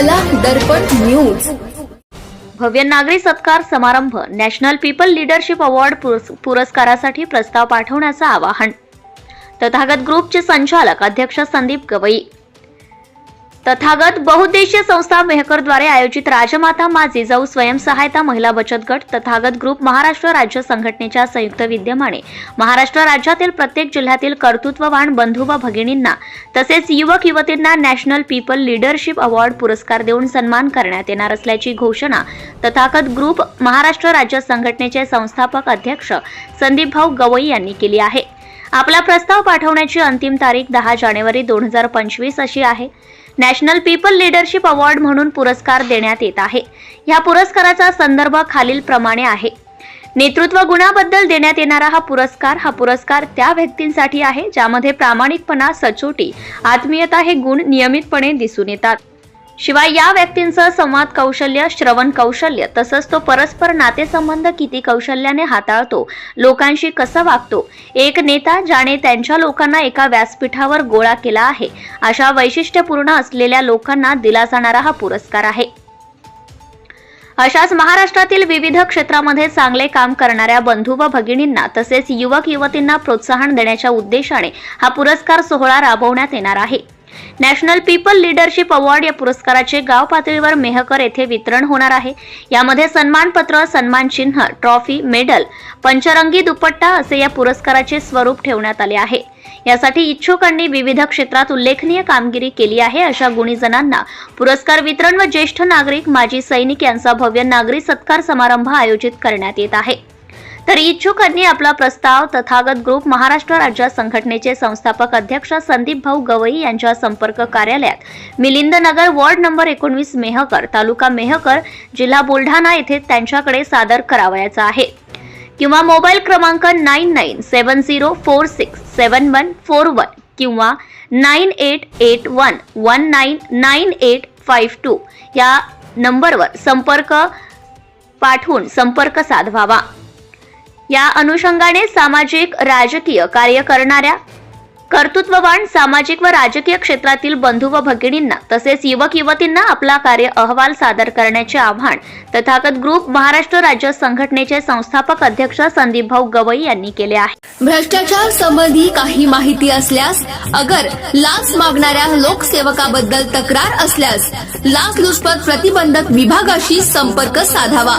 कला दर्पण न्यूज भव्य नागरी सत्कार समारंभ नॅशनल पीपल लीडरशिप अवॉर्ड पुरस्कारासाठी प्रस्ताव पाठवण्याचं आवाहन. तथागत ग्रुपचे संचालक अध्यक्ष संदीप गवई. तथागत बहुउद्देशीय संस्था मेहकरद्वारे आयोजित राजमाता मा जिजाऊ स्वयंसहायता महिला बचत गट तथागत ग्रुप महाराष्ट्र राज्य संघटनेच्या संयुक्त विद्यमाने महाराष्ट्र राज्यातील प्रत्येक जिल्ह्यातील कर्तृत्ववान बंधू व भगिनींना तसेच युवक युवतींना नॅशनल पीपल लीडरशिप अवॉर्ड पुरस्कार देऊन सन्मान करण्यात येणार असल्याची घोषणा तथागत ग्रुप महाराष्ट्र राज्य संघटनेचे संस्थापक अध्यक्ष संदीप भाऊ गवई यांनी केली आहे. आपला प्रस्ताव पाठवण्याची अंतिम तारीख दहा जानेवारी दोन हजार पंचवीस अशी आहे. नॅशनल पीपल लीडरशिप अवॉर्ड म्हणून पुरस्कार देण्यात येत आहे. ह्या पुरस्काराचा संदर्भ खालील प्रमाणे आहे. नेतृत्व गुणाबद्दल देण्यात येणारा हा पुरस्कार हा पुरस्कार त्या व्यक्तींसाठी आहे ज्यामध्ये प्रामाणिकपणा सचोटी आत्मीयता हे गुण नियमितपणे दिसून येतात. शिवाय या व्यक्तींचं संवाद कौशल्य श्रवण कौशल्य तसंच तो परस्पर नातेसंबंध किती कौशल्याने हाताळतो लोकांशी कसं वागतो एक नेता ज्याने त्यांच्या लोकांना एका व्यासपीठावर गोळा केला आहे अशा वैशिष्ट्यपूर्ण असलेल्या लोकांना दिला जाणारा हा पुरस्कार आहे. अशाच महाराष्ट्रातील विविध क्षेत्रामध्ये चांगले काम करणाऱ्या बंधू व भगिनींना तसेच युवक युवतींना प्रोत्साहन देण्याच्या उद्देशाने हा पुरस्कार सोहळा राबवण्यात येणार आहे. नॅशनल पीपल लीडरशिप अवॉर्ड या पुरस्काराचे गाव पातळीवर मेहकर येथे वितरण होणार आहे. यामध्ये सन्मानपत्र सन्मान चिन्ह ट्रॉफी मेडल पंचरंगी दुपट्टा असे या पुरस्काराचे स्वरूप ठेवण्यात आले आहे. यासाठी इच्छुकांनी विविध क्षेत्रात उल्लेखनीय कामगिरी केली आहे अशा गुणीजनांना पुरस्कार वितरण व ज्येष्ठ नागरिक माजी सैनिक यांचा भव्य नागरी सत्कार समारंभ आयोजित करण्यात येत आहे. तर इच्छुकांनी आपला प्रस्ताव तथागत ग्रुप महाराष्ट्र राज्य संघटनेचे संस्थापक अध्यक्ष संदीप भाऊ गवई यांच्या संपर्क कार्यालयात. मिलिंद नगर वॉर्ड नंबर एकोणवीस मेहकर तालुका मेहकर जिल्हा बुलढाणा येथे त्यांच्याकडे सादर करावयाचा आहे. किंवा मोबाईल क्रमांक nine nine seven zero four six seven one four one किंवा nine eight eight one one nine nine eight five two या नंबरवर संपर्क पाठवून संपर्क साधवावा. या अनुषंगाने सामाजिक राजकीय कार्य करणाऱ्या कर्तृत्ववान सामाजिक व राजकीय क्षेत्रातील बंधू व भगिनींना तसेच युवक युवतींना आपला कार्य अहवाल सादर करण्याचे आव्हान तथागत ग्रुप महाराष्ट्र राज्य संघटनेचे संस्थापक अध्यक्ष संदीप भाऊ गवई यांनी केले आहे. भ्रष्टाचार संबंधी काही माहिती असल्यास अगर लाच मागणाऱ्या लोकसेवकाबद्दल तक्रार असल्यास लाचलुचपत प्रतिबंधक विभागाशी संपर्क साधावा.